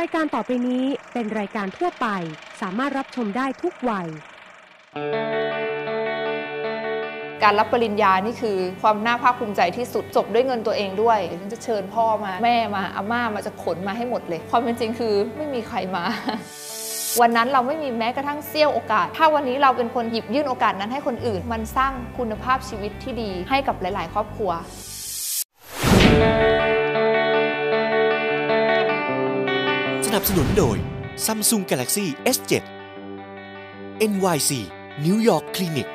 รายการต่อไปนี้เป็นรายการทั่วไป สามารถรับชมได้ทุกวัย การรับปริญญานี่คือความน่าภาคภูมิใจที่สุดจบด้วยเงินตัวเองด้วยฉันจะเชิญพ่อมาแม่มาอาม่ามาจะขนมาให้หมดเลย ความเป็นจริงคือไม่มีใครมา วันนั้นเราไม่มีแม้กระทั่งเสี้ยวโอกาส ถ้าวันนี้เราเป็นคนหยิบยื่นโอกาสนั้นให้คนอื่น มันสร้างคุณภาพชีวิตที่ดีให้กับหลาย ๆ ครอบครัว สนับสนุนโดย Samsung Galaxy S7 NYC New York Clinic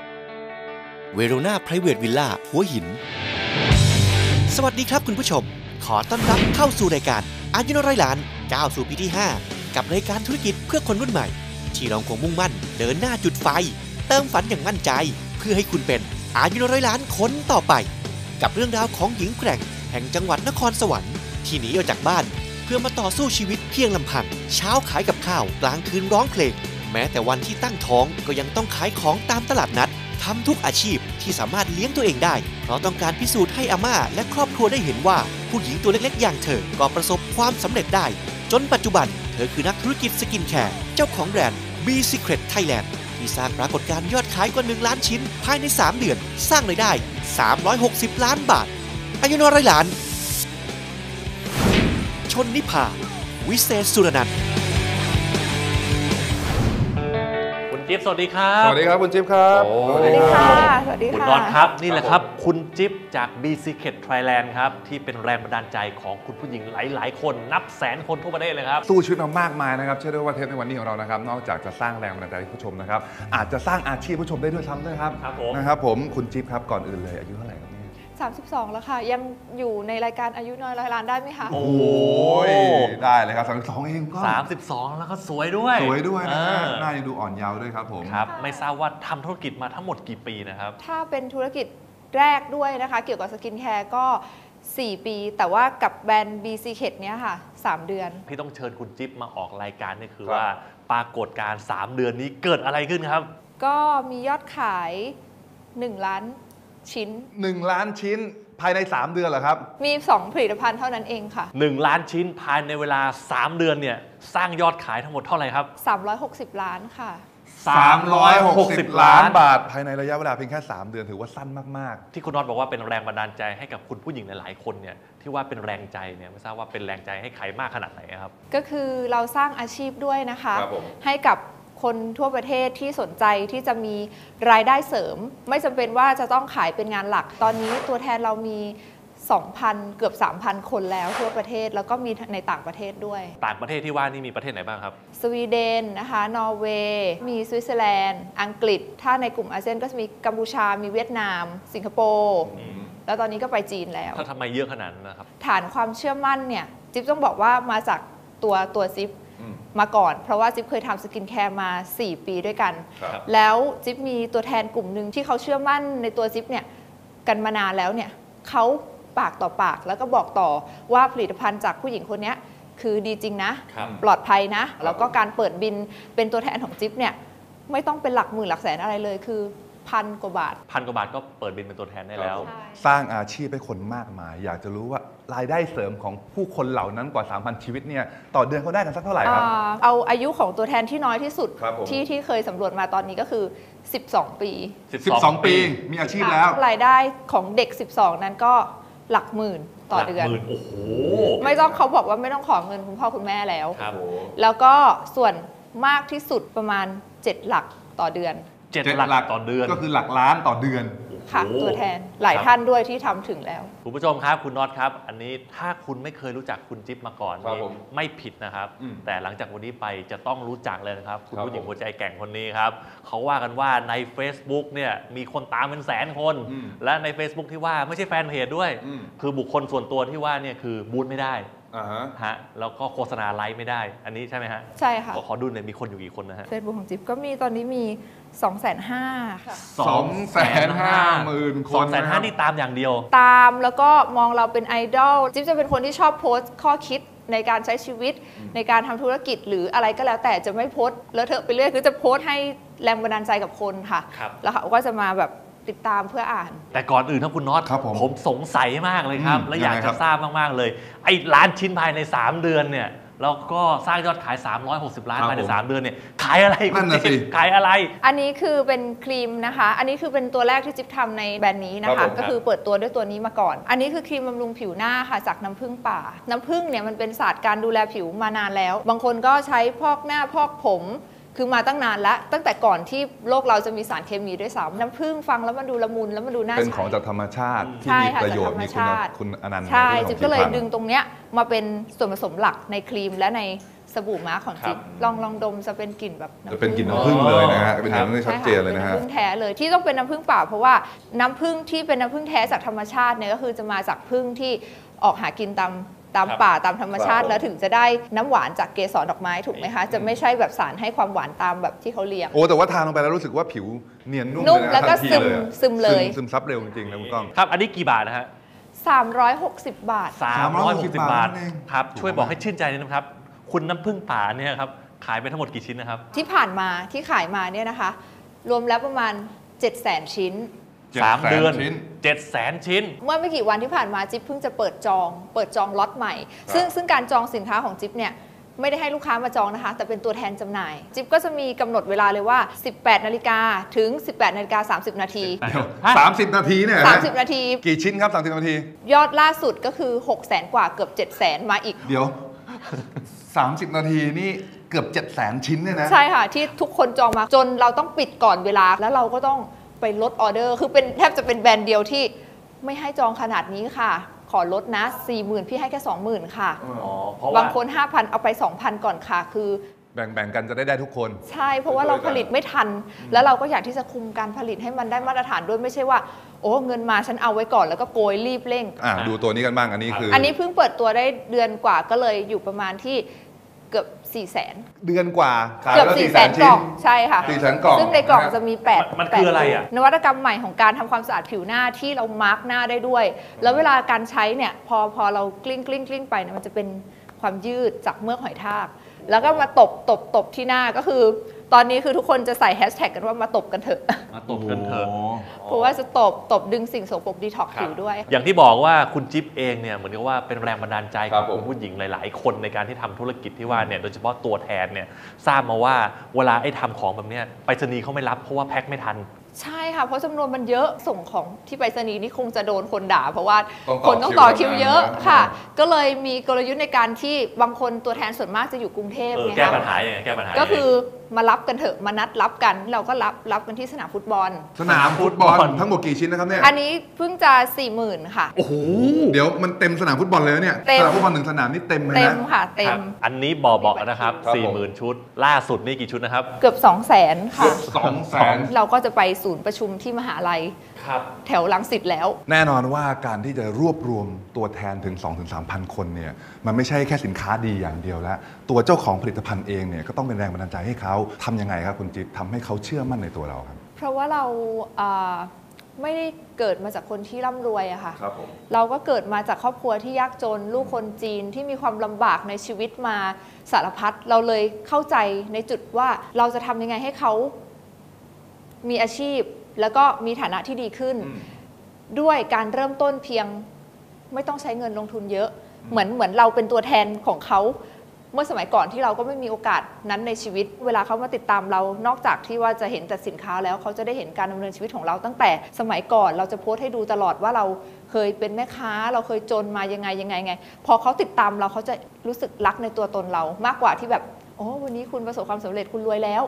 Verona Private Villa หัวหิน สวัสดีครับคุณผู้ชม ขอต้อนรับเข้าสู่รายการอายุนร้อยล้านก้าวสู่ปีที่ 5 กับรายการธุรกิจเพื่อคนรุ่นใหม่ ที่เราคงมุ่งมั่น เดินหน้าจุดไฟ เติมฝันอย่างมั่นใจ เพื่อให้คุณเป็นอายุนร้อยล้านคนต่อไป กับเรื่องราวของหญิงแกร่ง แห่งจังหวัดนครสวรรค์ที่หนีออกจากบ้าน พื่อมาต่อสู้ชีวิตเพียงลำพัง เช้าขายกับข้าวกลางคืนร้องเพลง แม้แต่วันที่ตั้งท้องก็ยังต้องขายของตามตลาดนัดทำทุกอาชีพที่สามารถเลี้ยงตัวเองได้ เพราะต้องการพิสูจน์ให้อาม่าและครอบครัวได้เห็นว่า ผู้หญิงตัวเล็กๆ อย่างเธอ ก็ประสบความสำเร็จได้ จนปัจจุบัน เธอคือนักธุรกิจสกินแคร์เจ้าของแบรนด์ B Secret Thailand ที่สร้างปรากฏการณ์ยอดขายกว่า 1 ล้านชิ้น ภายใน 3 เดือน สร้างรายได้ 360 ล้านบาทอายุนร้อยล้าน ชนนิพา วิเศษสุรนันท์คุณจิ๊บสวัสดีครับสวัสดีครับคุณจิ๊บครับโอ้สวัสดีค่ะ สวัสดีคุณค่ะน็อตครับนี่แหละครับ คุณจิ๊บจาก B Secret Thailand ครับ ที่เป็นแรงบันดาลใจของคุณผู้หญิงหลาย ๆ คนนับแสนคนทั่วประเทศเลยครับ สู้ชีวิตมามากมายนะครับ เชื่อได้ว่าเทปในวันนี้ของเรานะครับ นอกจากจะสร้างแรงบันดาลใจให้ผู้ชมนะครับ อาจจะสร้างอาชีพผู้ชมได้ด้วยซ้ำด้วยครับ ครับผม นะครับผม คุณจิ๊บครับ ก่อนอื่นเลยอายุเท่าไหร่ครับเนี่ย 32 แล้วค่ะ ยังอยู่ในรายการอายุน้อยร้อยล้านได้ไหมคะโอ้โอ้ยได้เลยครับสามสองเองก็32 แล้วก็สวยด้วยสวยด้วยนะฮะเออหน้ายังดูอ่อนเยาว์ด้วยครับผมครับ ไม่ทราบว่าทำธุรกิจมาทั้งหมดกี่ปีนะครับ ถ้าเป็นธุรกิจแรกด้วยนะคะ เกี่ยวกับสกินแคร์ก็ 4 ปี แต่ว่ากับแบรนด์ B Secret เนี้ยค่ะ 3 เดือน ที่ต้องเชิญคุณจิ๊บมาออกรายการนี่คือครับว่าปรากฏการณ์3เดือนนี้เกิดอะไรขึ้นครับ ก็มียอดขาย 1 ล้าน ชิ้นหนึ่งล้านชิ้นภายใน 3 เดือนเหรอครับ มี 2 ผลิตภัณฑ์เท่านั้นเองค่ะ 1 ล้านชิ้นภายในเวลา 3 เดือนเนี่ยสร้างยอดขายทั้งหมดเท่าไหร่ครับ 360 ล้านค่ะ 360 ล้านบาท ภายในระยะเวลาเพียงแค่ 3 เดือนถือว่าสั้นมากที่คุณน็อตบอกว่าเป็นแรงบันดาลใจให้กับคุณผู้หญิงหลาย ๆ คนเนี่ยที่ว่าเป็นแรงใจเนี่ยไม่ทราบว่าเป็นแรงใจให้ใครมากขนาดไหนครับ ก็คือเราสร้างอาชีพด้วยนะคะครับผมให้กับ คนทั่วประเทศที่สนใจที่จะมีรายได้เสริม ไม่จำเป็นว่าจะต้องขายเป็นงานหลัก ตอนนี้ตัวแทนเรามี 2,000 เกือบ 3,000 คนแล้วทั่วประเทศแล้วก็มีในต่างประเทศด้วย ต่างประเทศที่ว่านี่มีประเทศไหนบ้างครับ สวีเดนนะคะ นอร์เวย์ มีสวิตเซอร์แลนด์ อังกฤษ ถ้าในกลุ่มอาเซียนก็จะมีกัมพูชา มีเวียดนาม สิงคโปร์แล้วตอนนี้ก็ไปจีนแล้ว ถ้าทำไมเยอะขนาดนั้นนะครับ ฐานความเชื่อมั่นเนี่ย จิ๊บต้องบอกว่ามาจากตัวตัวจิ๊บอื มมาก่อน เพราะว่าจิ๊บเคยทำสกินแคร์มา 4 ปีด้วยกัน ครับ แล้วจิ๊บมีตัวแทนกลุ่มหนึ่งที่เขาเชื่อมั่นในตัวจิ๊บเนี่ยกันมานานแล้วเนี่ยเขาปากต่อปากแล้วก็บอกต่อว่าผลิตภัณฑ์จากผู้หญิงคนเนี้ยคือดีจริงนะ ครับ ปลอดภัยนะ แล้วก็การเปิดบินเป็นตัวแทนของจิ๊บเนี่ยไม่ต้องเป็นหลักหมื่นหลักแสนอะไรเลยคือ พันกว่าบาท พันกว่าบาทก็เปิดบินเป็นตัวแทนได้แล้ว ใช่ๆสร้างอาชีพให้คนมากมาย อยากจะรู้ว่ารายได้เสริมของผู้คนเหล่านั้นกว่า 3,000 ชีวิตเนี่ยต่อเดือนเขาได้กันสักเท่าไหร่ครับ อ่าเอาอายุของตัวแทนที่น้อยที่สุดครับผม ที่ที่เคยสำรวจมาตอนนี้ก็คือ 12 ปี12 ปีมีอาชีพแล้ว รายได้ของเด็ก 12 นั้นก็หลักหมื่นต่อเดือน หลักหมื่นโอ้โหไม่ต้องเขาบอกว่าไม่ต้องขอเงินคุณพ่อคุณแม่แล้ว ครับ แล้วก็ส่วนมากที่สุดประมาณ 7 หลักต่อเดือน เจ็ดหลัก ต่อเดือนก็คือหลักล้านต่อเดือน ค่ะโอ้โหตัวแทนหลายครับท่านด้วยที่ทำถึงแล้ว คุณผู้ชมครับคุณน็อตครับ อันนี้ถ้าคุณไม่เคยรู้จักคุณจิ๊บมาก่อนครับนี่ผมไม่ผิดนะครับ อืมแต่หลังจากวันนี้ไปจะต้องรู้จักเลยนะครับ คุณครับผู้หญิงผมหัวใจแกร่งคนนี้ครับเขาว่ากันว่าใน Facebook เนี่ยมีคนตามเป็นแสนคน อืมและใน Facebook ที่ว่าไม่ใช่แฟนเพจด้วย อืม คือบุคคลส่วนตัวที่ว่าเนี่ยคือบูธไม่ได้ อ่าฮะ ฮะแล้วก็โฆษณาไลฟ์ไม่ได้ อันนี้ใช่ไหมฮะใช่ค่ะขอขอดูหน่อยมีคนอยู่กี่คนนะฮะ เฟซบุ๊กของจิ๊บก็มีตอนนี้มี2 5 0 0 0ค่ะสองแสนห้าหมื่นคนสองแสนห้านะครับนี่ตามอย่างเดียว ตามแล้วก็มองเราเป็นไอดอลจิ๊บจะเป็นคนที่ชอบโพสต์ข้อคิดในการใช้ชีวิต ในการทำธุรกิจหรืออะไรก็แล้วแต่จะไม่โพสต์แล้วเถอะไปเรื่อยคือจะโพสต์ให้แรงบันดาลใจกับคนค่ะ ครับ แล้วเขาก็จะมาแบบ ติดตามเพื่ออ่าน แต่ก่อนอื่นทั้งคุณน็อตครับผมผมสงสัยมากเลยครับ อืมและอยากยังไงคจะรับทราบมาก ๆ เลย ไอ้ล้านชิ้นภายใน 3 เดือนเนี่ยแล้วก็สร้างยอดขาย 360 ล้านครับภายใน ผม3 เดือนเนี่ยขายอะไรนั่นน่ะคุณจิ๊บสิขายอะไร อันนี้คือเป็นครีมนะคะ อันนี้คือเป็นตัวแรกที่จิ๊บทำในแบรนด์นี้นะครัคะ บผม ก็คือเปิดตัวด้วยตัวนี้มาก่อน อันนี้คือครีมบำรุงผิวหน้าค่ะจากน้ำผึ้งป่า น้ำผึ้งเนี่ยมันเป็นศาสตร์การดูแลผิวมานานแล้ว บางคนก็ใช้พอกหน้าพอกผม คือมาตั้งนานแล้ว ตั้งแต่ก่อนที่โลกเราจะมีสารเคมีด้วยซ้ำน้ำผึ้งฟังแล้วมันดูละมุนแล้วมันดูน่าเป็นใช้ของจากธรรมชาติที่ใช่มีค่ะประโยชน์จากธรรมมีคุณชาติ คุณอนันต์ใช่ในรื่องของจิ๊บก็เลยผิวพรรณดึงตรงเนี้ยมาเป็นส่วนผสมหลักในครีมและในสบู่มาร์คของจิ๊บครับลองลองดมจะเป็นกลิ่นแบบำจะเป็นกลิ่นผึ้งน้ำผึ้งเลยนะฮะ เป็นอย่างนั้นใช่ชัดเจนเลยนะฮะ ป็น้ำผึ้งแท้เลยที่ต้องเป็นน้ำผึ้งเปล่าเพราะว่าน้ำผึ้งที่เป็นน้ำผึ้งแท้จากธรรมชาติเนี่ยก็คือจะมาจากผึ้งที่ออกหากินตาม ตามครับป่าตามธรรมชาติครับแล้วถึงจะได้น้ำหวานจากเกสรดอกไม้ถูกไหมคะ จะไม่ใช่แบบสารให้ความหวานตามแบบที่เขาเลี้ยงโอ้แต่ว่าทานลงไปแล้วรู้สึกว่าผิวเนียนนุ่มนุ่มเยนะแล้วก็ทันทีซึมอะซึมเลยซึมซับเร็วจริงๆนะคุณก้องครับ อันนี้กี่บาทนะฮะ360 บาท 360 บาทนั่นเองครับถูกช่วยบอกมากให้ชื่นใจนิดนึงครับ คุณน้ำผึ้งป่าเนี่ยครับขายไปทั้งหมดกี่ชิ้นนะครับ ที่ผ่านมาที่ขายมาเนี่ยนะคะ รวมแล้วประมาณ 7 0 0 0 0 0 ชิ้น 3 เดือนชิ้น7แสนชิ้น เมื่อไม่กี่วันที่ผ่านมาจิ๊บเพิ่งจะเปิดจอง เปิดจองล็อตใหม่ ซึ่งซึ่งการจองสินค้าของจิ๊บเนี่ยไม่ได้ให้ลูกค้ามาจองนะคะ แต่เป็นตัวแทนจำหน่าย จิ๊บก็จะมีกำหนดเวลาเลยว่า 18 นาฬิกาถึง 18 นาฬิกา30 นาทีเดี๋ยวฮะสามสิบนาทีเนี่ยนะ30 นาที กี่ชิ้นครับ 30 นาที ยอดล่าสุดก็คือ 6 0แสนกว่าเกือบ 7 0 0แสนมาอีก เดี๋ยว 30 นาทีนี่เกือบ 7 0 0 0 0ชิ้นเนี่ยนะ ใช่ค่ะ ที่ทุกคนจองมาจนเราต้องปิดก่อนเวลาแล้วเราก็ต้อง ไปลดออเดอร์คือเป็นแทบจะเป็นแบรนด์เดียวที่ไม่ให้จองขนาดนี้ค่ะ ขอลดนะ40,000พี่ให้แค่20,000ค่ะ อ๋อเพราะว่าบางคน 5,000 เอาไป 2,000 ก่อนค่ะ คือ แบ่งๆกันจะได้ได้ทุกคน ใช่เพราะว่าเราผลิตไม่ทัน แล้วเราก็อยากที่จะคุมการผลิตให้มันได้มาตรฐานด้วยไม่ใช่ว่า โอ้เงินมาฉันเอาไว้ก่อนแล้วก็โกยรีบเร่ง อะดูตัวนี้กันบ้างอันนี้คืออันนี้เพิ่งเปิดตัวได้เดือนกว่าก็เลยอยู่ประมาณที่ เกือบ4 0 0 0 0 0เดือนกว่าขายเกือบแล้ว4 4 0แส0น0 0กชิ้ล่น องใช่ค่ะ4แสนกล่องซึ่งในกล่องนะฮะ จะมี8มันคืออะไรอะนวัตกรรมใหม่ของการทำความสะอาดผิวหน้าที่เรามาร์กหน้าได้ด้วย แล้วเวลาการใช้เนี่ยพอพอเรากลิ้งกลิ้งกลิ้งไปเนี่ยมันจะเป็นความยืดจากเมือกหอยทาก แล้วก็มาตบตบตบที่หน้าก็คือ ตอนนี้คือทุกคนจะใส่แฮชแท็กกันว่ามาตบกันเถอะ มาตบกันเถอะโโหเพราะว่าจะตบตบดึงสิ่งโสโครกดีท็อกผิวด้วย อย่างที่บอกว่าคุณจิ๊บเองเนี่ยเหมือนกับว่าเป็นแรงบันดาลใจครัขอบงผมคุณผู้หญิงหลาย ๆ คนในการที่ทำธุรกิจที่ว่าเนี่ยโดยเฉพาะตัวแทนเนี่ยทราบมาว่าเวลาไอ้ทำของแบบเนี้ยไปรษณีย์เขาไม่รับเพราะว่าแพ็คไม่ทันใช่ค่ะ เพราะจำนวนมันเยอะส่งของที่ไปรษณีย์นี่คงจะโดนคนด่า เพราะว่าต้องต่อคนต้องต่อคิวเยอะคิวนะค่ะ ก็เลยมีกลยุทธ์ในการที่บางคนตัวแทนส่วนมากจะอยู่กรุงเทพเออไงแก้คะปัญหายังไงแก้ปัญหาก็ยังไงคือ มารับกันเถอะมานัดรับกัน เราก็รับรับกันที่สนามฟุตบอล สนามฟุตบอลฟุตบอลทั้งหมดกี่ชิ้นนะครับเนี่ยอันนี้เพิ่งจะ4ี่หมื่นค่ะ โอ้โหเดี๋ยวมันเต็มสนามฟุตบอลเลยนะเนี่ยเต็ม สนามฟุตบอลหนึ่งสนามนี่เต็มเลยเต็มนะ ค่ะเต็ครัมบอันนี้บอกบอกนะครับ ครับสี่ผมหมื่นชุด ล่าสุดนี่กี่ชุดนะครับ เกือบ 2 0 0แสนค่ะ สองแสน เราก็จะไปศูนย์ประชุมที่มหาลัย ครับ แถวลังสิตแล้ว แน่นอนว่าการที่จะรวบรวมตัวแทนถึง 2-3,000คนเนี่ยมันไม่ใช่แค่สินค้าดีอย่างเดียวแล้ว ตัวเจ้าของผลิตภัณฑ์เองเนี่ยก็ต้องเป็นแรงบันดาลใจให้เขาทำยังไงครับคุณจิ๊บทำให้เขาเชื่อมั่นในตัวเราครับ เพราะว่าเราอ่าไม่ได้เกิดมาจากคนที่ร่ำรวยอะค่ะ ครับผม เราก็เกิดมาจากครอบครัวที่ยากจน ลูกคนจีนที่มีความลำบากในชีวิตมาสารพัดเราเลยเข้าใจในจุดว่าเราจะทำยังไงให้เขามีอาชีพ แล้วก็มีฐานะที่ดีขึ้น ด้วยการเริ่มต้นเพียงไม่ต้องใช้เงินลงทุนเยอะ เหมือนเหมือนเราเป็นตัวแทนของเขาเมื่อสมัยก่อนที่เราก็ไม่มีโอกาสนั้นในชีวิต เวลาเขามาติดตามเรา นอกจากที่ว่าจะเห็นแต่สินค้าแล้วเขาจะได้เห็นการดำเนินชีวิตของเราตั้งแต่สมัยก่อนเราจะโพสต์ให้ดูตลอดว่าเราเคยเป็นแม่ค้า เราเคยจนมายังไงยังไงไง พอเขาติดตามเราเขาจะรู้สึกรักในตัวตนเรา มากกว่าที่แบบโอ้วันนี้คุณประสบความสำเร็จคุณรวยแล้ว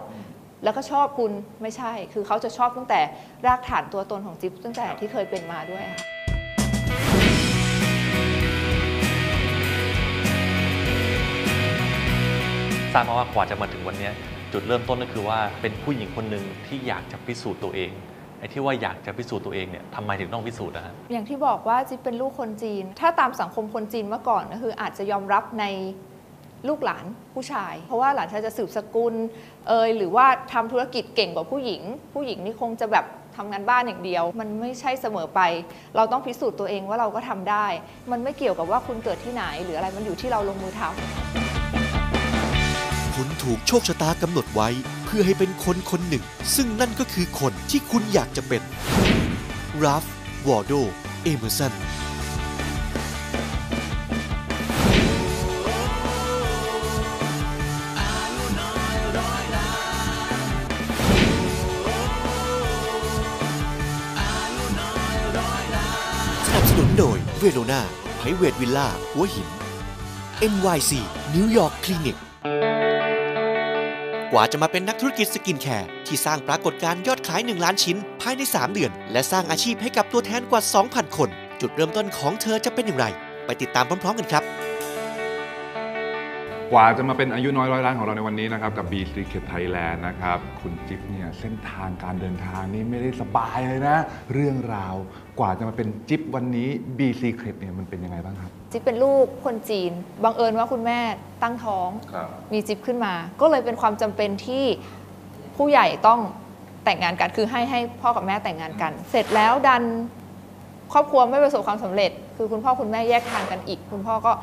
แล้วก็ชอบคุณไม่ใช่ คือเขาจะชอบตั้งแต่รากฐานตัวตนของจิ๊บตั้งแต่ที่เคยเป็นมาด้วยค่ะ ทราบมาว่ากว่าจะมาถึงวันเนี้ยจุดเริ่มต้นก็คือว่าเป็นผู้หญิงคนหนึ่งที่อยากจะพิสูจน์ตัวเองไอ้ที่ว่าอยากจะพิสูจน์ตัวเองเนี่ยทำไมถึงต้องพิสูจน์นะฮะ อย่างที่บอกว่าจิ๊บเป็นลูกคนจีน ถ้าตามสังคมคนจีนเมื่อก่อนก็คืออาจจะยอมรับใน ลูกหลานผู้ชาย เพราะว่าหลานชายจะสืบสกุลเอยหรือว่าทำธุรกิจเก่งกว่าผู้หญิง ผู้หญิงนี่คงจะแบบทำงานบ้านอย่างเดียว มันไม่ใช่เสมอไป เราต้องพิสูจน์ตัวเองว่าเราก็ทำได้ มันไม่เกี่ยวกับว่าคุณเกิดที่ไหน หรืออะไรมันอยู่ที่เราลงมือทำคุณถูกโชคชะตากำหนดไว้ เพื่อให้เป็นคนคนหนึ่ง ซึ่งนั่นก็คือคนที่คุณอยากจะเป็นราฟวอร์โดเอเมอร์สัน วโรนาไพเวทวิลล่า หัวหิน NYC นิวยอร์กคลินิก กว่าจะมาเป็นนักธุรกิจสกินแคร์ที่สร้างปรากฏการณ์ยอดขาย 1 ล้านชิ้น ภายใน 3 เดือน และสร้างอาชีพให้กับตัวแทนกว่า 2,000 คน จุดเริ่มต้นของเธอจะเป็นอย่างไร ไปติดตามพร้อม ๆ กันครับ กว่าจะมาเป็นอายุน้อยร้อยล้านของเราในวันนี้นะครับกับ B Secret Thailand นะครับคุณจิ๊บเนี่ยเส้นทางการเดินทางนี่ไม่ได้สบายเลยนะ เรื่องราวกว่าจะมาเป็นจิ๊บวันนี้ B Secret เนี่ยมันเป็นยังไงบ้างครับ จิ๊บเป็นลูกคนจีน บังเอิญว่าคุณแม่ตั้งท้อง ครับมีจิ๊บขึ้นมา ก็เลยเป็นความจำเป็นที่ผู้ใหญ่ต้องแต่งงานกัน คือให้ให้พ่อกับแม่แต่งงานกัน เสร็จแล้วดันครอบครัวไม่ประสบความสำเร็จ คือคุณพ่อคุณแม่แยกทางกันอีก คุณพ่อก็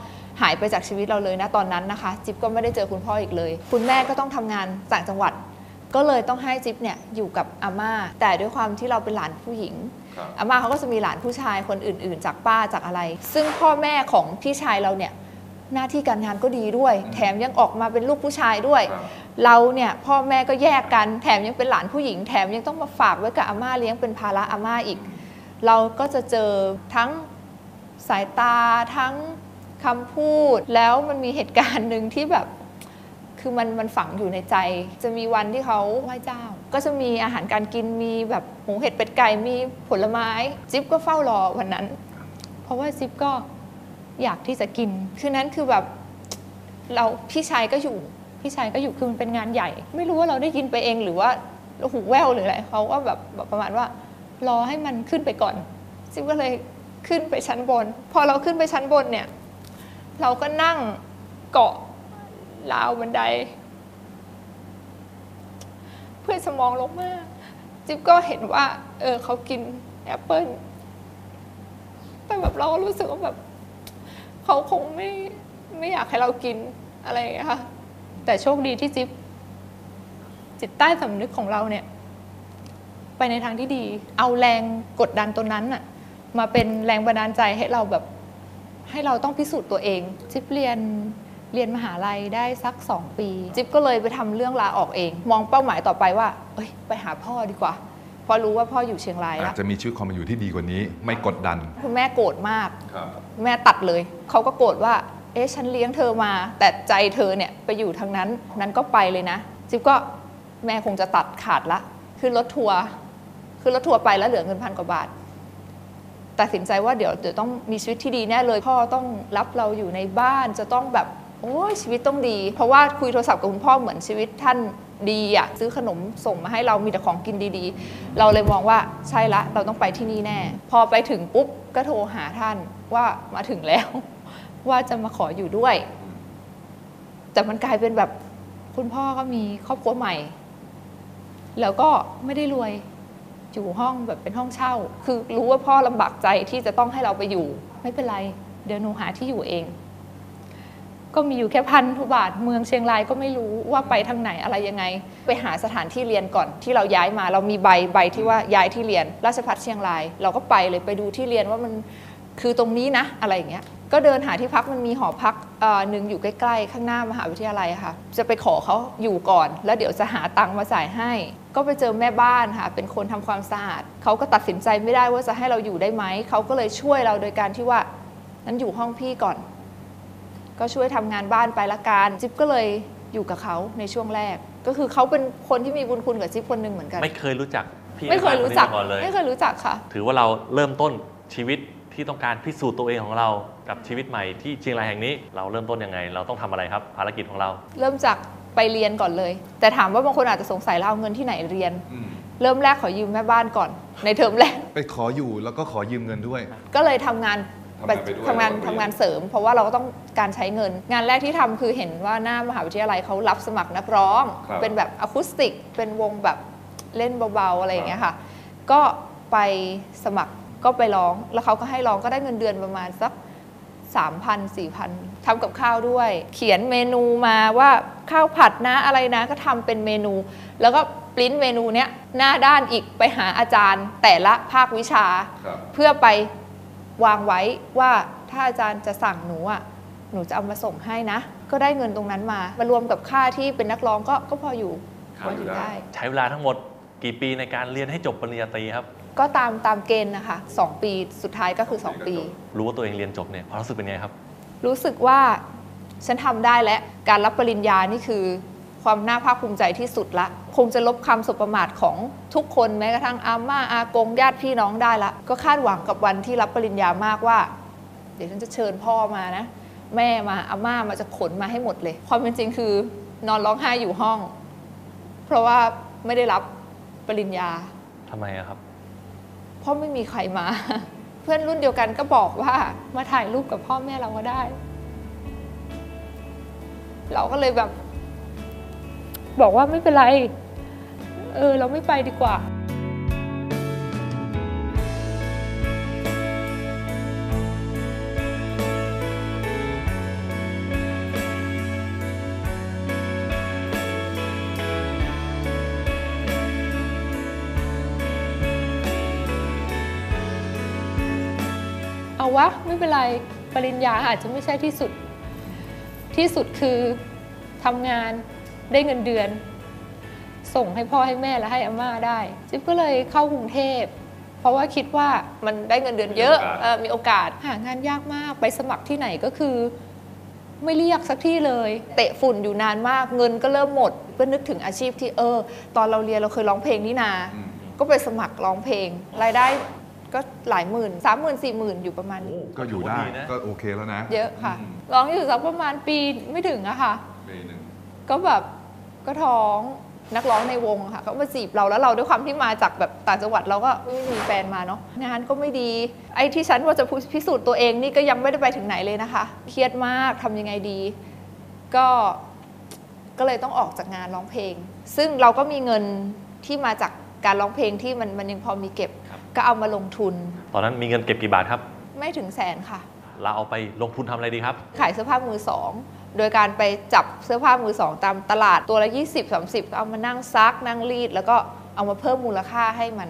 หายไปจากชีวิตเราเลยนะตอนนั้นนะคะ จิ๊บก็ไม่ได้เจอคุณพ่ออีกเลย คุณแม่ก็ต้องทำงานต่างจังหวัด ก็เลยต้องให้จิ๊บเนี่ยอยู่กับอาม่า แต่ด้วยความที่เราเป็นหลานผู้หญิงอาม่าเขาก็จะมีหลานผู้ชายคนอื่น ๆ จากป้าจากอะไร ซึ่งพ่อแม่ของพี่ชายเราเนี่ยหน้าที่การงานก็ดีด้วย แถมยังออกมาเป็นลูกผู้ชายด้วย เราเนี่ยพ่อแม่ก็แยกกันแถมยังเป็นหลานผู้หญิง แถมยังต้องมาฝากไว้กับอาม่าเลี้ยงเป็นภาระอาม่าอีก เราก็จะเจอทั้งสายตาทั้ง คำพูด แล้วมันมีเหตุการณ์หนึ่งที่แบบคือมันมันฝังอยู่ในใจ จะมีวันที่เขาไหว้เจ้า ก็จะมีอาหารการกินมีแบบหมูเห็ดเป็ดไก่มีผลไม้ จิ๊บก็เฝ้ารอวันนั้น เพราะว่าจิ๊บก็อยากที่จะกิน คือนั้นคือแบบเราพี่ชายก็อยู่พี่ชายก็อยู่คือมันเป็นงานใหญ่ ไม่รู้ว่าเราได้ยินไปเองหรือว่าหูแว่วหรืออะไรเขาก็แบบแบบประมาณว่ารอให้มันขึ้นไปก่อน จิ๊บก็เลยขึ้นไปชั้นบน พอเราขึ้นไปชั้นบนเนี่ย เราก็นั่งเกาะราวบันได เพื่อจะมองลงมาจิ๊บก็เห็นว่า เออเขากินแอปเปิลแต่แบบเราก็รู้สึกว่าแบบเขาคงไม่ไม่อยากให้เรากินอะไรอย่างเงี้ยค่ะแต่โชคดีที่จิ๊บจิตใต้สำนึกของเราเนี่ย ไปในทางที่ดี เอาแรงกดดันตัวนั้นน่ะ มาเป็นแรงบันดาลใจให้เราแบบ ให้เราต้องพิสูจน์ตัวเอง จิ๊บเรียนเรียนมหาลัยได้สัก 2 ปี จิ๊บก็เลยไปทำเรื่องลาออกเอง มองเป้าหมายต่อไปว่า เอ้ย ไปหาพ่อดีกว่าเพราะรู้ว่าพ่ออยู่เชียงรายอาแล้จวจะมีชีวิตความเป็นอยู่ที่ดีกว่านี้ ไม่กดดัน คุณแม่โกรธมากครับแม่ตัดเลย เขาก็โกรธว่า เอ๊ะฉันเลี้ยงเธอมา แต่ใจเธอเนี่ยไปอยู่ทางนั้นนั้นก็ไปเลยนะ จิ๊บก็แม่คงจะตัดขาดละขึ้นรถทัวร์ขึ้นรถทัวร์ไปแล้วเหลือเงินพันกว่าบาท ตัดสินใจว่าเดี๋ยวเดี๋ยวต้องมีชีวิตที่ดีแน่เลยพ่อต้องรับเราอยู่ในบ้านจะต้องแบบโอ้ยชีวิตต้องดี เพราะว่าคุยโทรศัพท์กับคุณพ่อเหมือนชีวิตท่านดีอะซื้อขนมส่งมาให้เรามีแต่ของกินดีๆ เราเลยมองว่าใช่ละ เราต้องไปที่นี่แน่ พอไปถึงปุ๊บก็โทรหาท่านว่ามาถึงแล้ว ว่าจะมาขออยู่ด้วย แต่มันกลายเป็นแบบคุณพ่อก็มีครอบครัวใหม่ แล้วก็ไม่ได้รวย อยู่ห้องแบบเป็นห้องเช่า คือรู้ว่าพ่อลำบากใจที่จะต้องให้เราไปอยู่ ไม่เป็นไร เดี๋ยวหนูหาที่อยู่เอง ก็มีอยู่แค่พันทุบาท เมืองเชียงรายก็ไม่รู้ว่าไปทางไหนอะไรยังไง ไปหาสถานที่เรียนก่อนที่เราย้ายมาเรามีใบใบที่ว่าย้ายที่เรียน ราชภัฏเชียงราย เราก็ไปเลยไปดูที่เรียนว่ามันคือตรงนี้นะอะไรอย่างเงี้ย ก็เดินหาที่พักมันมีหอพักอ่อหนึ่งอยู่ใกล้ ๆ ข้างหน้ามหาวิทยาลัยค่ะ จะไปขอเขาอยู่ก่อน แล้วเดี๋ยวจะหาตังค์มาจ่ายให้ ก็ไปเจอแม่บ้านค่ะเป็นคนทำความสะอาดเขาก็ตัดสินใจไม่ได้ว่าจะให้เราอยู่ได้ไหมเขาก็เลยช่วยเราโดยการที่ว่านั้นอยู่ห้องพี่ก่อน ก็ช่วยทำงานบ้านไปละกันจิ๊บก็เลยอยู่กับเขาในช่วงแรก ก็คือเขาเป็นคนที่มีบุญคุณกับจิ๊บคนหนึ่งเหมือนกัน ไม่เคยรู้จักพี่ไม่เคยรู้จักมาก่อนเลยไม่เคยรู้จักค่ะ ถือว่าเราเริ่มต้นชีวิตที่ต้องการพิสูจน์ตัวเองของเรากับชีวิตใหม่ที่เชียงรายแห่งนี้ เราเริ่มต้นยังไง เราต้องทำอะไรครับ ภารกิจของเรา เริ่มจาก ไปเรียนก่อนเลย แต่ถามว่าบางคนอาจจะสงสัยเราเอาเงินที่ไหนเรียน เริ่มแรกขอยืมแม่บ้านก่อน ในเทอมแรก ไปขออยู่แล้วก็ขอยืมเงินด้วย ก็เลยทำงานทำงานไปด้วยทำงานแล้วก็ไปเรียนทำงานเสริม เพราะว่าเราก็ต้องการใช้เงิน งานแรกที่ทำคือเห็นว่าหน้ามหาวิทยาลัยเขารับสมัครนักร้องครับเป็นแบบอะคูสติก เป็นวงแบบเล่นเบาๆอะไรอย่างเงี้ยค่ะ ก็ไปสมัครก็ไปร้อง แล้วเขาก็ให้ร้องก็ได้เงินเดือนประมาณสัก3,000 4,000 ทำกับข้าวด้วย เขียนเมนูมาว่าข้าวผัดนะอะไรนะก็ทำเป็นเมนู แล้วก็ปริ้นเมนูเนี้ยหน้าด้านอีกไปหาอาจารย์ แต่ละภาควิชา ครับ เพื่อไปวางไว้ว่าถ้าอาจารย์จะสั่งหนูอะหนูจะเอามาส่งให้นะ ก็ได้เงินตรงนั้นมามารวมกับค่าที่เป็นนักร้องก็ก็พออยู่พออยู่ได้ได้ ใช้เวลาทั้งหมดกี่ปีในการเรียนให้จบปริญญาตรีครับ ก็ตามตามเกณฑ์นะคะสองปีสุดท้ายก็คือ 2 ปี รู้ว่าตัวเองเรียนจบเนี่ยความรู้สึกเป็นไงครับ รู้สึกว่าฉันทำได้และการรับปริญญานี่คือความน่าภาคภูมิใจที่สุดละ คงจะลบคำสบประมาทของทุกคนแม้กระทั่งอาม่าอากงญาติพี่น้องได้ละ ก็คาดหวังกับวันที่รับปริญญามากว่า เดี๋ยวฉันจะเชิญพ่อมานะ แม่มาอาม่ามาจะขนมาให้หมดเลย ความเป็นจริงคือนอนร้องไห้อยู่ห้อง เพราะว่าไม่ได้รับปริญญาทำไมอะครับ เพราะไม่มีใครมา เพื่อนรุ่นเดียวกันก็บอกว่ามาถ่ายรูปกับพ่อแม่เราก็ได้ เราก็เลยแบบ บอกว่าไม่เป็นไร เออ เราไม่ไปดีกว่า วะ ไม่เป็นไรปริญญาอาจจะไม่ใช่ที่สุด ที่สุดคือทำงานได้เงินเดือน ส่งให้พ่อให้แม่และให้อาม่าได้ จิ๊บก็เลยเข้ากรุงเทพ เพราะว่าคิดว่ามันได้เงินเดือนเยอะมีโอกาสเออมีโอกาสหางานยากมากไปสมัครที่ไหนก็คือ ไม่เรียกสักที่เลย เตะฝุ่นอยู่นานมากเงินก็เริ่มหมดก็นึกถึงอาชีพที่เออ ตอนเราเรียนเราเคยร้องเพลงนี่นา ก็ไปสมัครร้องเพลง รายได้ ก็หลายหมื่นสามหมื่นสี่หมื่นอยู่ประมาณนี้ก็อยู่ได้ดีนะก็โอเคแล้วนะ เยอะค่ะมร้องอยู่สักประมาณปีไม่ถึงอะค่ะปีหนึ่งก็แบบก็ท้องนักร้องในวงอะค่ะเขามาจีบเราแล้วเราด้วยความที่มาจากแบบต่างจังหวัดเราก็ไม่มีแฟนมาเนาะงานก็ไม่ดี ไอ้ที่ฉันว่าจะพิสูจน์ตัวเองนี่ก็ยังไม่ได้ไปถึงไหนเลยนะคะ เครียดมากทำยังไงดี ก็ก็เลยต้องออกจากงานร้องเพลง ซึ่งเราก็มีเงินที่มาจากการร้องเพลงที่มันมันยังพอมีเก็บครับ ก็เอามาลงทุน ตอนนั้นมีเงินเก็บกี่บาทครับ ไม่ถึงแสนค่ะ เราเอาไปลงทุนทำอะไรดีครับ ขายเสื้อผ้ามือสอง โดยการไปจับเสื้อผ้ามือสองตามตลาดตัวละ 20 30 ก็เอามานั่งซัก นั่งรีด แล้วก็เอามาเพิ่มมูลค่าให้มัน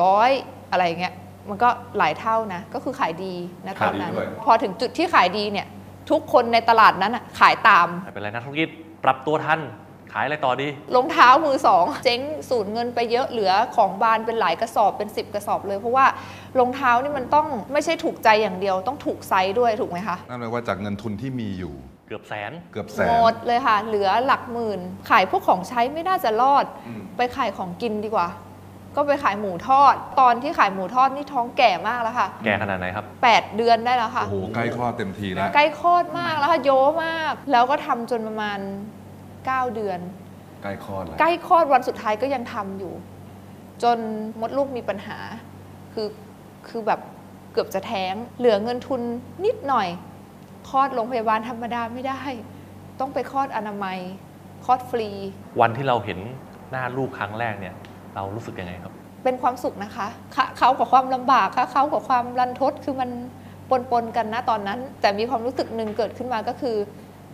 200 อะไรอย่างเงี้ย มันก็หลายเท่านะ ก็คือขายดีนะตอนนั้น ขายดีด้วย พอถึงจุดที่ขายดีเนี่ย ทุกคนในตลาดนั้นอะขายตาม ไม่เป็นไรนักธุรกิจปรับตัวทัน ขายอะไรต่อดีรองเท้ามือสองเจ๊งสูญเงินไปเยอะเหลือของบานเป็นหลายกระสอบเป็น 10 กระสอบเลย เพราะว่ารองเท้านี่มันต้องไม่ใช่ถูกใจอย่างเดียว ต้องถูกไซส์ด้วยถูกไหมคะนั่นแปลว่าจากเงินทุนที่มีอยู่ เกือบแสนเกือบแสหมนดเลยค่ะ เหลือหลักหมื่น ขายพวกของใช้ไม่น่าจะรอดอืมไปขายของกินดีกว่า ก็ไปขายหมูทอด ตอนที่ขายหมูทอดนี่ท้องแก่มากแล้วค่ะ แกขนาดไหนครับ 8 เดือนได้แล้วค่ะโอ้โหใกล้คลอดเต็มทีแล้ว ใกล้คลอดมากแล้วค่ะโยมาก แล้วก็ทำจนประมาณ 9 เดือน ใกล้คลอดแล้วใกล้คลอดวันสุดท้ายก็ยังทำอยู่ จนมดลูกมีปัญหา คือคือแบบเกือบจะแท้ง เหลือเงินทุนนิดหน่อยคลอดโรงพยาบาลธรรมดาไม่ได้ ต้องไปคลอดอนามัยคลอดฟรี วันที่เราเห็นหน้าลูกครั้งแรกเนี่ย เรารู้สึกยังไงครับ เป็นความสุขนะคะคะเขากับความลำบากค่ะเขากับความรันทดคือมันปนปนๆกันนะตอนนั้น แต่มีความรู้สึกหนึ่งเกิดขึ้นมาก็คือ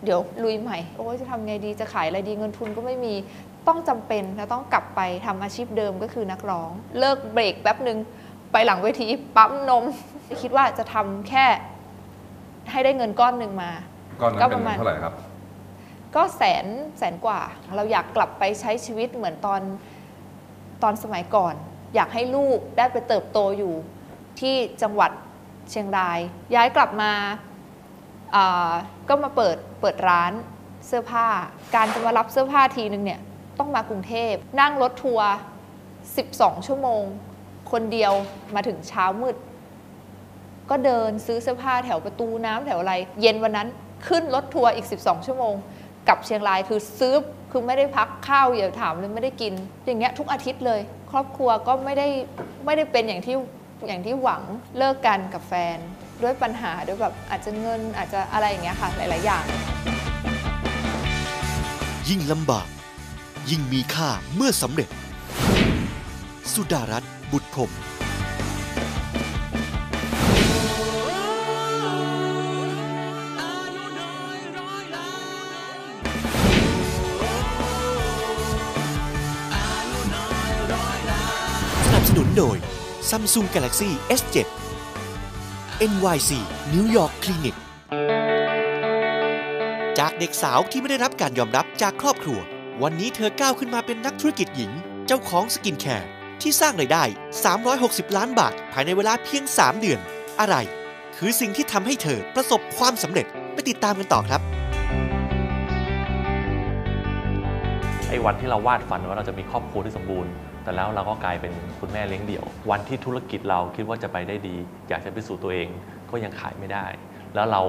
เดี๋ยวลุยใหม่ โอ้ยจะทำไงดีจะขายอะไรดีเงินทุนก็ไม่มีต้องจำเป็นและต้องกลับไปทำอาชีพเดิมก็คือนักร้อง เลิกเบรกแป๊บหนึ่งไปหลังเวทีปั๊มนม คิดว่าจะทำแค่ให้ได้เงินก้อนหนึ่งมา ก้อนนั้นก็เป็ปนระมาณเท่าไหร่ครับ ก็แสนแสนกว่า เราอยากกลับไปใช้ชีวิตเหมือนตอนตอนสมัยก่อน อยากให้ลูกได้ไปเติบโตอยู่ที่จังหวัดเชียงราย ย้ายกลับมาอ่า ก็มาเปิดเปิดร้านเสื้อผ้า การจะมารับเสื้อผ้าทีนึงเนี่ยต้องมากรุงเทพ นั่งรถทัวร์ 12 ชั่วโมง คนเดียวมาถึงเช้ามืด ก็เดินซื้อเสื้อผ้าแถวประตูน้ำแถวอะไร เย็นวันนั้นขึ้นรถทัวร์อีก 12 ชั่วโมง กลับเชียงรายคือซื้อคือไม่ได้พักข้าวอย่าถามเลยไม่ได้กิน อย่างเงี้ยทุกอาทิตย์เลย ครอบครัวก็ไม่ได้ไม่ได้เป็นอย่างที่อย่างที่หวังเลิกกันกับแฟน ด้วยปัญหาด้วยแบบอาจจะเงินอาจจะอะไรอย่างเงี้ยค่ะหลาย ๆ อย่าง ยิ่งลำบาก ยิ่งมีค่าเมื่อสำเร็จ สุดารัตน์บุตรพรมสนับสนุนโดย Samsung Galaxy S7 NYC New York Clinic จากเด็กสาวที่ไม่ได้รับการยอมรับจากครอบครัว วันนี้เธอก้าวขึ้นมาเป็นนักธุรกิจหญิง เจ้าของสกินแคร์ที่สร้างรายได้ 360 ล้านบาท ภายในเวลาเพียง 3 เดือน อะไร คือสิ่งที่ทำให้เธอประสบความสำเร็จไปติดตามกันต่อครับ อ้วันที่เราวาดฝันว่าเราจะมีครอบครัวที่สมบูรณ์ แต่แล้วเราก็กลายเป็นคุณแม่เลี้ยงเดี่ยว วันที่ธุรกิจเราคิดว่าจะไปได้ดี อยากจะพิสูจน์ตัวเองก็ยังขายไม่ได้ แล้วเรา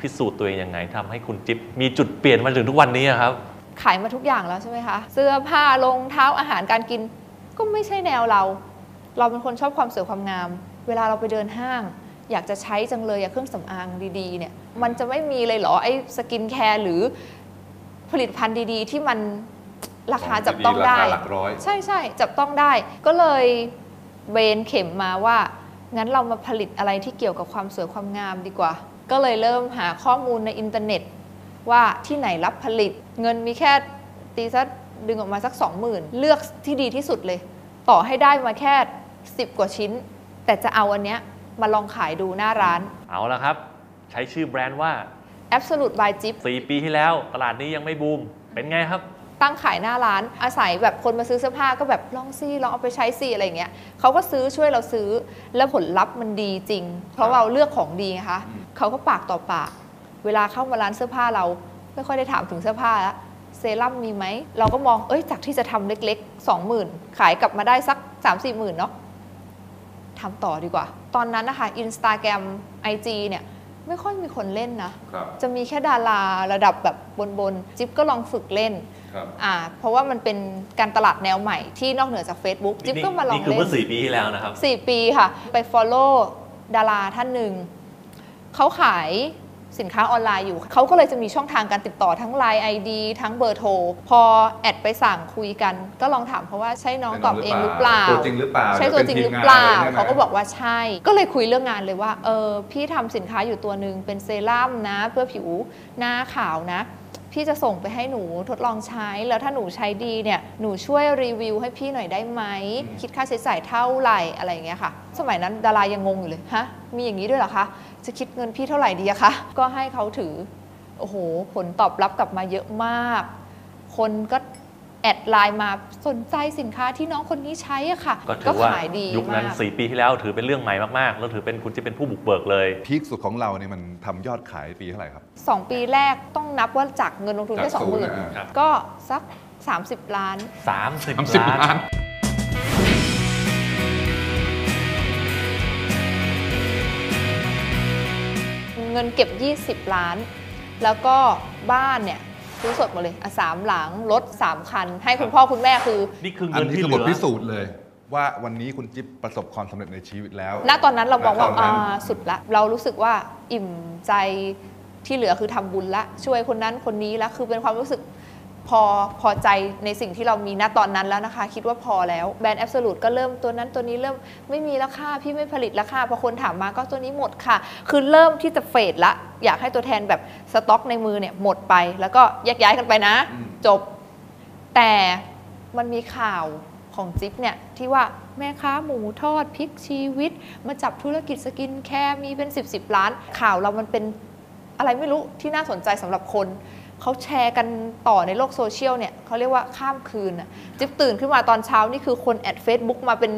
พิสูจน์ตัวเองยังไงทำให้คุณจิ๊บมีจุดเปลี่ยนมาถึงทุกวันนี้อะครับ ขายมาทุกอย่างแล้วใช่ไหมคะ เสื้อผ้ารองเท้าอาหารการกิน ก็ไม่ใช่แนวเรา เราเป็นคนชอบความสวยความงาม เวลาเราไปเดินห้าง อยากจะใช้จังเลยอะเครื่องสำอางดีๆเนี่ยมันจะไม่มีเลยเหรอไอ้สกินแคร์หรือผลิตภัณฑ์ดีๆ ที่มัน ราคาจับต้องได้ราคาหลักร้อย ใช่ใช่จับต้องได้ ก็เลยเบนเข็มมาว่า งั้นเรามาผลิตอะไรที่เกี่ยวกับความสวยความงามดีกว่า ก็เลยเริ่มหาข้อมูลในอินเทอร์เน็ต ว่าที่ไหนรับผลิต เงินมีแค่ตีสักดึงออกมาสัก 20,000 เลือกที่ดีที่สุดเลย ต่อให้ได้มาแค่ 10 กว่าชิ้น แต่จะเอาอันเนี้ยมาลองขายดูหน้าร้าน เอาละครับ ใช้ชื่อแบรนด์ว่า Absolute by Jeep 4ปีที่แล้วตลาดนี้ยังไม่บูม เป็นไงครับ ตั้งขายหน้าร้านอาศัยแบบคนมาซื้อเสื้อผ้าก็แบบลองซิลองเอาไปใช้ซิอะไรอย่างเงี้ยเขาก็ซื้อช่วยเราซื้อแล้วผลลัพธ์มันดีจริง เพราะเราเลือกของดีไงคะเขาก็ปากต่อปาก เวลาเข้ามาร้านเสื้อผ้าเราไม่ค่อยได้ถามถึงเสื้อผ้าแล้วเซรั่มมีไหม เราก็มอง เอ้ย จากที่จะทำเล็กๆ 20,000 ขายกลับมาได้สัก 3 4หมื่นเนาะทำต่อดีกว่า ตอนนั้นนะคะอินสตาแกรมไอจีเนี่ย ไม่ค่อยมีคนเล่นนะ ครับ จะมีแค่ดาราระดับแบบบนๆ จิ๊บก็ลองฝึกเล่นครับอ่าเพราะว่ามันเป็นการตลาดแนวใหม่ที่นอกเหนือจาก Facebook จิ๊บก็มาลองนี่คือเล่เมื่อน4ปีที่แล้วนะครับ สี่ปีค่ะ ไป Follow ดาราท่านหนึ่ง เขาขาย สินค้าออนไลน์อยู่ เขาก็เลยจะมีช่องทางการติดต่อทั้ง Line ID ทั้งเบอร์โทร พอแอดไปสั่งคุยกัน ก็ลองถามเขาว่าใช่น้องตอบเองหรือเปล่า ตัวจริงหรือเปล่า ใช่ตัวจริงหรือเปล่า เขาก็บอกว่าใช่ ก็เลยคุยเรื่องงานเลยว่า เออ พี่ทำสินค้าอยู่ตัวหนึ่งเป็นเซรั่มนะ เพื่อผิวหน้าขาวนะพี่จะส่งไปให้หนูทดลองใช้ แล้วถ้าหนูใช้ดีเนี่ยหนูช่วยรีวิวให้พี่หน่อยได้ไหม คิดค่าใช้จ่ายเท่าไหร่อะไรอย่างเงี้ยค่ะ สมัยนั้นดารายังงงอยู่เลยฮะมีอย่างนี้ด้วยเหรอคะ จะคิดเงินพี่เท่าไหร่ดีอะคะ ก็ให้เขาถือ โอ้โห ผลตอบรับกลับมาเยอะมาก คนก็แอดไลน์มาสนใจสินค้าที่น้องคนนี้ใช้อะค่ะ ก็ถือว่าขายดียุคนั้น มาก 4 ปีที่แล้วถือเป็นเรื่องใหม่มากๆ แล้วถือเป็นคุณจะเป็นผู้บุกเบิกเลย พีคสุดของเราเนี่ยมันทำยอดขายปีเท่าไหร่ครับ สองปีแรกต้องนับว่าจากเงินลงทุนแค่จากสองศูหนย์มื่นนะครับก็สัก 30 ล้าน 30ล้าน เงินเก็บ 20 ล้าน แล้วก็บ้านเนี่ยซื้อสดหมดเลยอะสามหลังรถ3คัน ให้คุณพ่อคุณแม่คือ นี่คืออัเงินนนี้ที่คือเหบลืทอ พิสูจน์เลย ว่าวันนี้คุณจิ๊บประสบความสำเร็จในชีวิตแล้วณตอนนั้นเราบอกว่าณตอนนั้นอ่าสุดละ เรารู้สึกว่าอิ่มใจที่เหลือคือทำบุญละ ช่วยคนนั้นคนนี้ละคือเป็นความรู้สึก พอพอใจในสิ่งที่เรามีณตอนนั้นแล้วนะคะ คิดว่าพอแล้วแบรนด์แอบสูตก็เริ่มตัวนั้นตัวนี้เริ่มไม่มีราคาพี่ไม่ผลิตราคาพอคนถามมาก็ตัวนี้หมดค่ะ คือเริ่มที่จะเฟดละ อยากให้ตัวแทนแบบสต็อกในมือเนี่ยหมดไป แล้วก็แยกย้ายกันไปนะ จบ แต่มันมีข่าวของจิ๊บเนี่ยที่ว่าแม่ค้าหมูทอดพลิกชีวิต มาจับธุรกิจสกินแคร์มีเป็น 10บสล้าน ข่าวเรามันเป็นอะไรไม่รู้ที่น่าสนใจสำหรับคน เขาแชร์กันต่อในโลกโซเชียลเนี่ยเขาเรียกว่าข้ามคืนน่ะจิ๊บตื่นขึ้นมาตอนเช้านี่คือคนแอด Facebook มาเป็น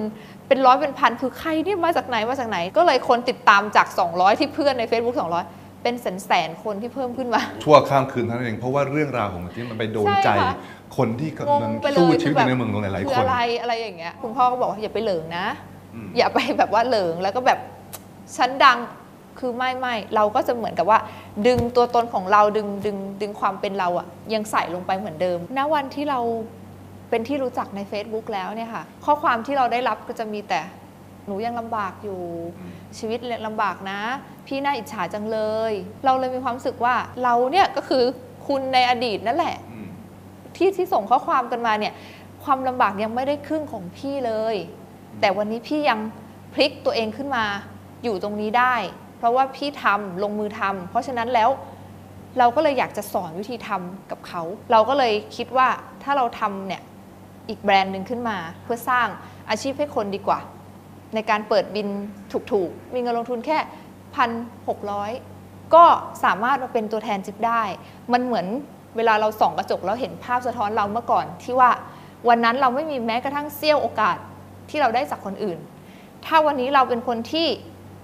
เป็นร้อยเป็นพันคือใครเนี่ยมาจากไหนมาจากไหน ก็เลยคนติดตามจาก 200 ที่เพื่อนใน Facebook 200 เป็นแสนแสนๆคนที่เพิ่มขึ้นมา ชั่วข้ามคืนเท่านั้นเองเพราะว่าเรื่องราวของจิ๊บมันไปโดนใจใช่ค่ะคนที่งกำลังงไปเลยสู้ชีวิตคืออแบบยู่ในเมืองของหลายคืๆอคนอะไรอะไรอย่างเงี้ยคุณพ่อก็บอกว่าอย่าไปเหลิงนะอืมอย่าไปแบบว่าเหลิงแล้วก็แบบฉันดัง คือไม่ไม่เราก็จะเหมือนกับว่า ดึงตัวตนของเราดึงดึงดึงความเป็นเราอะยังใส่ลงไปเหมือนเดิม ณวันที่เราเป็นที่รู้จักใน Facebook แล้วเนี่ยค่ะ ข้อความที่เราได้รับก็จะมีแต่หนูยังลำบากอยู่ ชีวิตลำบากนะ พี่น่าอิจฉาจังเลย เราเลยมีความรู้สึกว่าเราเนี่ยก็คือคุณในอดีตนั่นแหละอืมที่ที่ส่งข้อความกันมาเนี่ยความลำบากยังไม่ได้ครึ่งของพี่เลย แต่วันนี้พี่ยังพลิกตัวเองขึ้นมาอยู่ตรงนี้ได้ เพราะว่าพี่ทำลงมือทำเพราะฉะนั้นแล้วเราก็เลยอยากจะสอนวิธีทำกับเขา เราก็เลยคิดว่าถ้าเราทำเนี่ยอีกแบรนด์หนึ่งขึ้นมา เพื่อสร้างอาชีพให้คนดีกว่า ในการเปิดบินถูกๆ มีเงินลงทุนแค่พันหกร้อยก็สามารถมาเป็นตัวแทนจิ๊บได้ มันเหมือนเวลาเราส่องกระจกแล้วเห็นภาพสะท้อนเราเมื่อก่อน ที่ว่าวันนั้นเราไม่มีแม้กระทั่งเสี้ยวโอกาสที่เราได้จากคนอื่น ถ้าวันนี้เราเป็นคนที่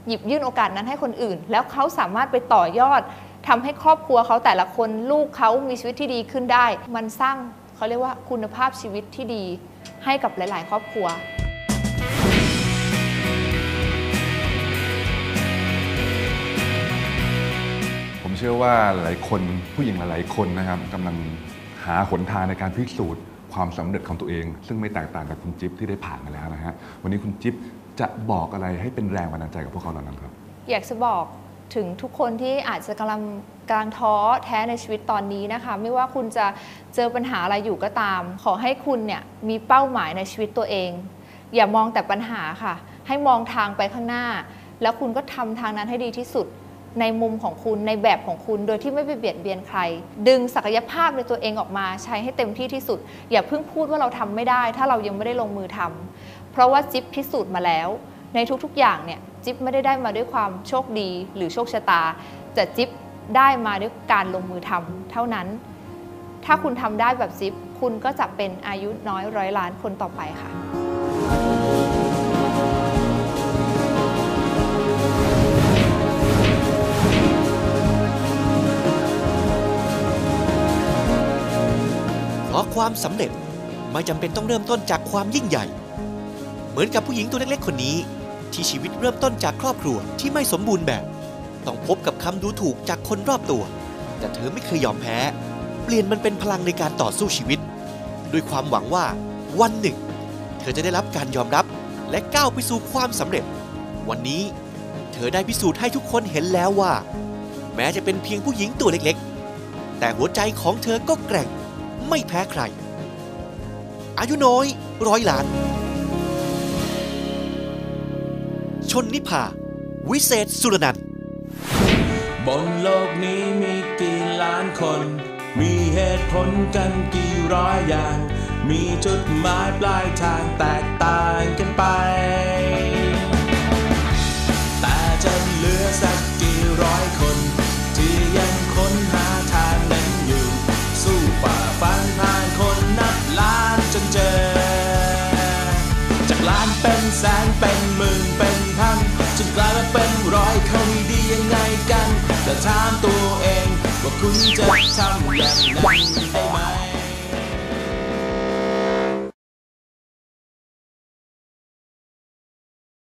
หยิบยื่นโอกาสนั้นให้คนอื่น แล้วเขาสามารถไปต่อยอดทำให้ครอบครัวเขาแต่ละคนลูกเขามีชีวิตที่ดีขึ้นได้ มันสร้างเขาเรียกว่าคุณภาพชีวิตที่ดีให้กับหลาย ๆ ครอบครัวผมเชื่อว่าหลายคนผู้หญิงหลายๆคนนะครับกำลังหาหนทางในการพิสูจน์ความสำเร็จของตัวเอง ซึ่งไม่แตกต่างกับคุณจิ๊บที่ได้ผ่านมาแล้วนะฮะวันนี้คุณจิ๊บ จะบอกอะไรให้เป็นแรงบันดาลใจกับพวกเขาเหล่านั้นครับ อยากจะบอกถึงทุกคนที่อาจจะกำลังกำลังท้อแท้ในชีวิตตอนนี้นะคะ ไม่ว่าคุณจะเจอปัญหาอะไรอยู่ก็ตาม ขอให้คุณเนี่ยมีเป้าหมายในชีวิตตัวเอง อย่ามองแต่ปัญหาค่ะ ให้มองทางไปข้างหน้า แล้วคุณก็ทำทางนั้นให้ดีที่สุดในมุมของคุณในแบบของคุณโดยที่ไม่ไปเบียดเบียนใคร ดึงศักยภาพในตัวเองออกมา ใช้ให้เต็มที่ที่สุด อย่าเพิ่งพูดว่าเราทำไม่ได้ ถ้าเรายังไม่ได้ลงมือทำ ราะว่าจิ๊บพิสูจน์มาแล้ว ในทุกๆอย่างเนี่ยจิ๊บไม่ได้ได้มาด้วยความโชคดีหรือโชคชะตา แต่จิ๊บได้มาด้วยการลงมือทำเท่านั้น ถ้าคุณทำได้แบบจิ๊บคุณก็จะเป็นอายุน้อยร้อยล้านคนต่อไปค่ะเพราะความสำเร็จไม่จำเป็นต้องเริ่มต้นจากความยิ่งใหญ่ เหมือนกับผู้หญิงตัวเล็กๆ คนนี้ ที่ชีวิตเริ่มต้นจากครอบครัวที่ไม่สมบูรณ์แบบ ต้องพบกับคำดูถูกจากคนรอบตัว แต่เธอไม่เคยยอมแพ้ เปลี่ยนมันเป็นพลังในการต่อสู้ชีวิต ด้วยความหวังว่าวันหนึ่ง เธอจะได้รับการยอมรับและก้าวไปสู่ความสำเร็จ วันนี้ เธอได้พิสูจน์ให้ทุกคนเห็นแล้วว่า แม้จะเป็นเพียงผู้หญิงตัวเล็กๆ แต่หัวใจของเธอก็แกร่งไม่แพ้ใคร อายุน้อยร้อยล้าน ชนนิพา วิเศษสุรนันท์บนโลกนี้มีกี่ล้านคน มีเหตุผลกันกี่ร้อยอย่าง มีจุดหมายปลายทางแตกต่างกันไป กลายมาเป็นร้อยเขามีดียังไงกันแต่ถามตัวเอง ว่าคุณจะทำอย่างนั้นได้ไหม